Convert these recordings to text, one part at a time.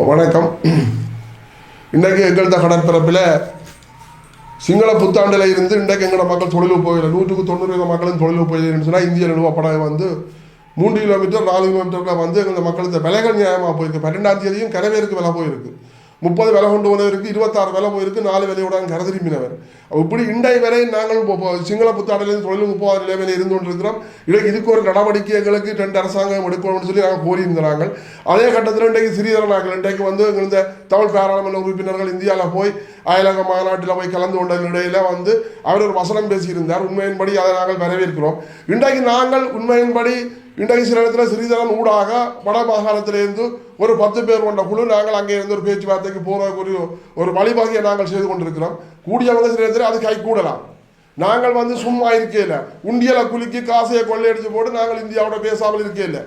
வணக்கம். இன்றைக்கு எங்கள்த கடற்பரப்பில் சிங்கள புத்தாண்டில் இருந்து இன்றைக்கு எங்களோட மக்கள் தொழில் போயில நூற்றுக்கு தொண்ணூறு வித மக்களும் தொழில் போயின்னு சொன்னால் இந்திய நிறுவ வந்து மூன்று கிலோமீட்டர் நாலு கிலோமீட்டரில் வந்து எங்கள் மக்களுக்கு விலைகள் நியாயமாக போயிருக்கு. பன்னெண்டாம் தேதியும் கரவேருக்கு விலை போயிருக்கு. முப்பது விலை கொண்டு வந்தவருக்கு இருபத்தாறு விலை போயிருக்கு நாலு விலையோட கரை திரும்பினவர் இப்படி இண்டை வரை நாங்கள் சிங்கள புத்தாண்டிலிருந்து தொழில் முப்பது நிலைமையில் இருந்து கொண்டிருக்கிறோம். இன்றைக்கு இதுக்கு ஒரு நடவடிக்கை எங்களுக்கு ரெண்டு அரசாங்கம் எடுக்கணும்னு சொல்லி நாங்கள் கோரியிருந்தாங்க அதே கட்டத்தில் இன்றைக்கு சிறிதரனாக்கள் இன்றைக்கு வந்து எங்கள் இந்த தமிழ் பாராளுமன்ற உறுப்பினர்கள் இந்தியாவில் போய் அயலக மாநாட்டில் போய் கலந்து கொண்ட நிலையில வந்து அவர் ஒரு வசனம் பேசியிருந்தார். உண்மையின்படி அதை நாங்கள் வரவேற்கிறோம். இன்றைக்கு நாங்கள் உண்மையின்படி இன்றைக்கு சில இடத்துல சிறிதரன் ஊடாக வட மாகாணத்திலிருந்து ஒரு பத்து பேர் கொண்ட குழு நாங்கள் அங்கே இருந்து ஒரு பேச்சுவார்த்தைக்கு போகிற ஒரு ஒரு வழிவகையை நாங்கள் செய்து கொண்டிருக்கிறோம். கூடியவங்க சில இடத்துல அது கை கூடலாம். நாங்கள் வந்து சும்மா இருக்கையில் உண்டியலை குலுக்கி காசையை கொள்ளையடிச்சு போட்டு நாங்கள் இந்தியாவோட பேசாமல் இருக்கையில்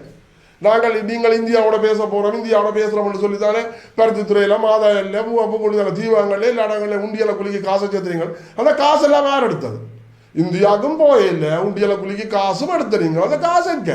நாங்கள் நீங்கள் இந்தியாவோட பேச போகிறோம் இந்தியாவோட பேசுறோம்னு சொல்லித்தானே பருத்தித்துறையில மாதாயில பூவப்பு கொடுத்தாங்க தீவாங்கல்ல எல்லா இடங்களில் உண்டியலை குலுக்கி காசை சேர்த்துறீங்க. அந்த காசெல்லாம் வேறு எடுத்தது? இந்தியாவுக்கும் போயில்ல உண்டியலை குலுக்கி காசும் எடுத்துறீங்க அந்த காசு எங்க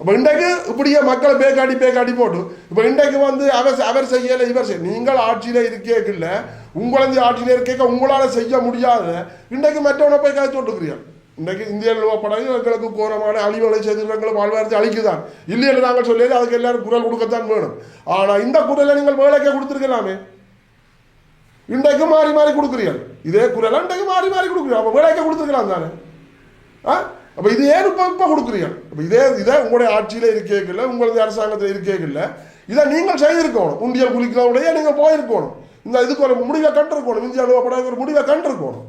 இன்றைக்கு இப்படியே மக்களை பேக்காடி பேக்காடி போட்டு இப்போ இன்றைக்கு வந்து அவர் அவர் செய்யலை இவர் செய்ய நீங்கள் ஆட்சியில இருக்கேக்கில்ல உங்களது ஆட்சியில் இருக்கேக்க உங்களால் செய்ய முடியாத இன்றைக்கு மற்றவனை போய் காய்ச்சி விட்டுக்கிறீர்கள் இன்றைக்கு இந்தியாவில் படம் எங்களுக்கு கோரமான அழிவுகளை செய்து வாழ்வாரத்தை அழிக்குதான் இல்லைன்னு நாங்கள் சொல்லி அதுக்கு எல்லாரும் குரல் கொடுக்கத்தான் வேணும் ஆனால் இந்த குரலை நீங்கள் வேலைக்கே கொடுத்துருக்கலாமே இன்றைக்கு மாறி மாறி கொடுக்குறீர்கள் இதே குரலை இன்றைக்கு மாறி மாறி கொடுக்குறீங்க. அப்போ விலைக்கு கொடுத்துருக்கலாம் தானே? ஆ? அப்போ இது ஏன் இப்போ இப்போ கொடுக்குறீங்க? அப்போ இதே இதை உங்களுடைய ஆட்சியில் இருக்கேக்கில்ல உங்களுடைய அரசாங்கத்தில் இருக்கேக்கில்ல இதை நீங்கள் செய்திருக்கணும். உண்டியல் குளிக்கிறவுடைய நீங்கள் போயிருக்கணும். இந்த இதுக்கு ஒரு முடிவை கண்டிருக்கணும். இந்திய அலுவலப்பட ஒரு முடிவை கண்டிருக்கணும்.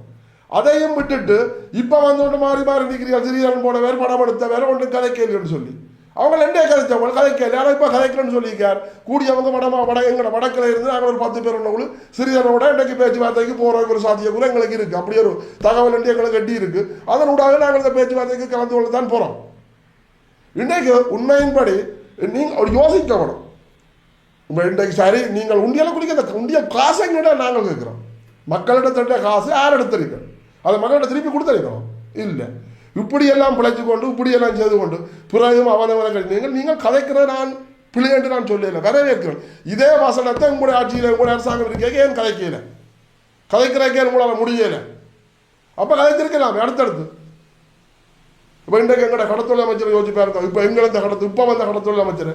அதையும் விட்டுட்டு இப்போ வந்து மாறி மாறி நிற்கிறீர்கள் சிறியன் போன வேறு படம் எடுத்த வேற ஒன்று கதை கேள்வின்னு சொல்லி. அவங்க ரெண்டே கதைச்சவங்க கதைக்கல ஆனால் இப்போ கதைக்கலன்னு சொல்லியிருக்கார். கூடியவங்க வடமா வட எங்களோட வடக்கில் இருந்து நாங்கள் ஒரு பத்து பேர் உள்ளவங்களும் சிறியனோட இன்றைக்கு பேச்சுவார்த்தைக்கு போகிறதுக்கு ஒரு சாத்திய கூட எங்களுக்கு இருக்குது அப்படியே ஒரு தகவல் என்று எங்களுக்கு கட்டி இருக்கு. அதனூடாக நாங்கள் இந்த பேச்சுவார்த்தைக்கு கலந்து கொள்ள தான் போகிறோம் இன்றைக்கு உண்மையின்படி நீங்கள் ஒரு யோசிக்க வேணும் இன்றைக்கு சரி நீங்கள் உண்டியலை குடிக்க அந்த உண்டியல் காசை எங்கிட்ட நாங்கள் கேட்குறோம். மக்களிடத்திட்ட காசு யார் எடுத்திருக்கோம் அதை மக்கள்கிட்ட திருப்பி கொடுத்துருக்கணும் இல்லை. இப்படியெல்லாம் பிழைச்சு கொண்டு இப்படியெல்லாம் செய்து கொண்டு பிறகும் அவனவனை கழிந்தீர்கள் நீங்கள் கதைக்கிற நான் பிள்ளை என்று நான் சொல்லல வரவேற்கிறேன். இதே வசனத்தை உங்களுடைய ஆட்சியில் உங்களுடைய அரசாங்கம் இருக்க. ஏன் கதைக்கல? கதைக்கிறக்கே உங்களால் முடியலை. அப்போ கதைத்திருக்கலாம் அடுத்தடுத்து. இப்போ இன்றைக்கு எங்களோட கடத்தொழில் அமைச்சர் யோசிச்சு பாருங்க இப்போ எங்களை இந்த கடத்து இப்போ வந்த கடத்தொழில் அமைச்சர்.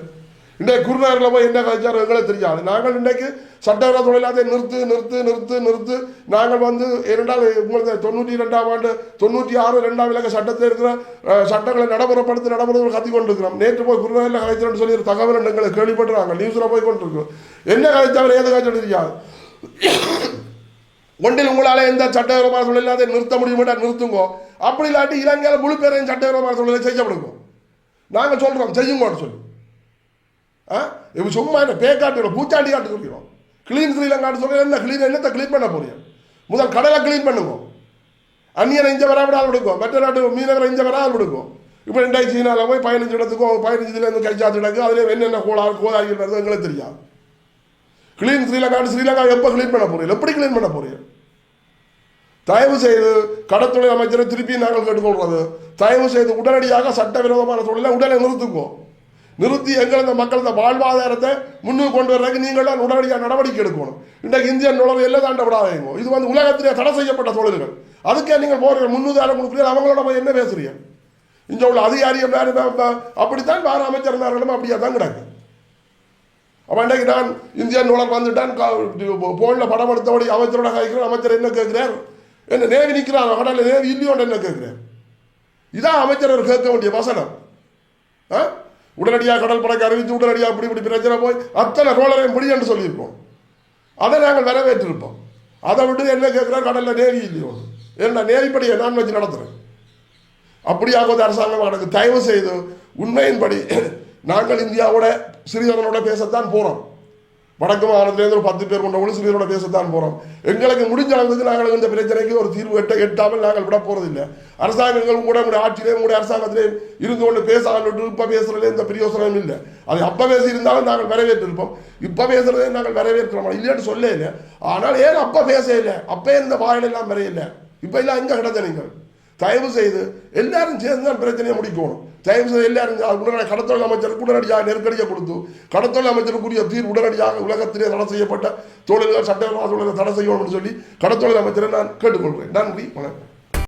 இன்றைக்கு குருநகரில் போய் என்ன கழிச்சாரோ எங்களுக்கு தெரியாது. நாங்கள் இன்றைக்கு சட்டவிரோத தொழிலாளத்தை நிறுத்து நிறுத்து நிறுத்து நிறுத்து நாங்கள் வந்து இரண்டாவது உங்களுக்கு தொண்ணூற்றி ரெண்டாம் ஆண்டு தொண்ணூற்றி ஆறு ரெண்டாம் இலக்க சட்டத்தில் இருக்கிற சட்டங்களை நடைமுறைப்படுத்தி நடைமுறை கத்தி கொண்டிருக்கிறோம். நேற்று போய் குருநகரில் கலைச்சர்னு சொல்லி ஒரு தகவல் எங்களுக்கு கேள்விப்பட்டுறாங்க நியூஸில் போய் கொண்டிருக்கிறோம். என்ன கலைச்சவர் ஏது கழிச்சல் தெரியாது. ஒன்றில் உங்களால் எந்த சட்டவிரோதமான தொழில் நிறுத்த முடியுமாட்டா நிறுத்துங்கோ. அப்படி இல்லாட்டி இலங்கையில் முழு பேரையும் சட்டவிரோதமான தொழிலை செய்யப்படுங்க. நாங்கள் சொல்கிறோம் செய்யுங்கோன்னு சொல்லி. ஆ? இப்போ சும்மா என்ன பேக்காட்டு பூச்சாண்டி காட்டு சொல்லிடுறோம் க்ளீன் ஸ்ரீலங்கான்னு சொல்லி என்ன கிளீன் என்னத்தை க்ளீன் பண்ண போறீங்க? முதல் கடலை க்ளீன் பண்ணுங்க. அந்நியனை இஞ்ச வரா விடாது மற்ற நாட்டு மீனவரை இஞ்ச வராது விடுக்கும் இப்போ ரெண்டாயிரத்தி சீனாவில் போய் பதினஞ்சு இடத்துக்கும் பதினஞ்சு இதுல இருந்து கழிச்சாத்து இடக்கு அதில் என்னென்ன கோளாறு கோதாகிறது எங்களுக்கு தெரியாது. கிளீன் ஸ்ரீலங்கான்னு ஸ்ரீலங்கா எப்போ க்ளீன் பண்ண போறீங்க? எப்படி க்ளீன் பண்ண போறீங்க? தயவு செய்து கடற்தொழில் அமைச்சரை திருப்பி நாங்கள் கேட்டுக்கொள்வது. தயவு செய்து உடனடியாக சட்டவிரோதமான தொழிலை உடனே நிறுத்துங்கோ. நிறுத்தி எங்களது மக்களது வாழ்வாதாரத்தை முன்னுக்கு கொண்டு வர்றதுக்கு நீங்கள் தான் உடனடியாக நடவடிக்கை எடுக்கணும். இன்றைக்கு இந்தியன் நுழைவு எல்லாம் தாண்ட விடாதீங்க. இது வந்து உலகத்திலே தடை செய்யப்பட்ட தொழில்கள். அதுக்கே நீங்கள் போகிற முன்னுதாரம் கொடுக்குறீங்க அவங்களோட போய் என்ன பேசுறீங்க? இங்கே உள்ள அதிகாரி அப்படித்தான் வேறு அமைச்சர் அப்படியே தான் கிடக்கு. அப்போ இன்றைக்கு நான் இந்தியன் நூலர் வந்துட்டான் போனில் படம் எடுத்தபடி அமைச்சரோட கேட்கிறேன் அமைச்சர் என்ன கேட்குறார்? என்ன நேவி நிற்கிறார் கடலில் நேவி இல்லையோன்னு என்ன கேட்குறேன் இதான் அமைச்சர் கேட்க வேண்டிய வசனம். ஆ? உடனடியாக கடல் படைக்கு அறிவித்து உடனடியாக இப்படி இப்படி பிரச்சனை போய் அத்தனை ரோலரையும் பிடி என்று சொல்லியிருப்போம். அதை நாங்கள் வரவேற்றிருப்போம். அதை விட்டு என்ன கேட்குறோம் கடலில் நேரி இல்லையோ? என்ன நேவிப்படியை நான் வச்சு நடத்துகிறேன் அப்படியாக ஒரு அரசாங்கம் எனக்கு தயவு செய்து உண்மையின்படி நாங்கள் இந்தியாவோட சிறியவனோட பேசத்தான் போகிறோம் வடக்கு மாநிலத்திலேருந்து ஒரு பத்து பேர் கொண்ட ஒரு பேசத்தான் போகிறோம் எங்களுக்கு முடிஞ்ச அளவுக்கு நாங்கள் இந்த பிரச்சனைக்கு ஒரு தீர்வு எட்ட எட்டாமல் நாங்கள் விட போகிறதில்லை அரசாங்கங்கள் கூட உங்களுடைய ஆட்சியிலே உங்களுடைய அரசாங்கத்திலே இருந்து கொண்டு பேசாமல் இப்போ பேசுறதுல எந்த பிரயோசனமும் இல்லை. அது அப்போ பேசியிருந்தாலும் நாங்கள் வரவேற்றிருப்போம். இப்போ பேசுறதே நாங்கள் வரவேற்கிறோம். இல்லைன்னு சொல்ல இல்லை ஆனால் ஏன் அப்போ பேச இல்லை அப்போ இந்த வாயிலெல்லாம் வரையில்லை இப்போ எல்லாம் எங்கே கிடந்த நீங்கள்? தயவு செய்து எல்லாரும் சேர்ந்து தான் பிரச்சனையை முடிக்கணும். தயவு செய்து எல்லாரும் உடனடி கடத்தொழில் அமைச்சருக்கு உடனடியாக நெருக்கடியை கொடுத்து கடத்தொழில் அமைச்சருக்குரிய தீர்வு உடனடியாக உலகத்திலே தடை செய்யப்பட்ட தொழில்கள் சட்டவிரோத தொழில்கள் தடை செய்யணும்னு சொல்லி கடத்தொழில் அமைச்சரை நான் கேட்டுக்கொள்கிறேன். நன்றி வணக்கம்.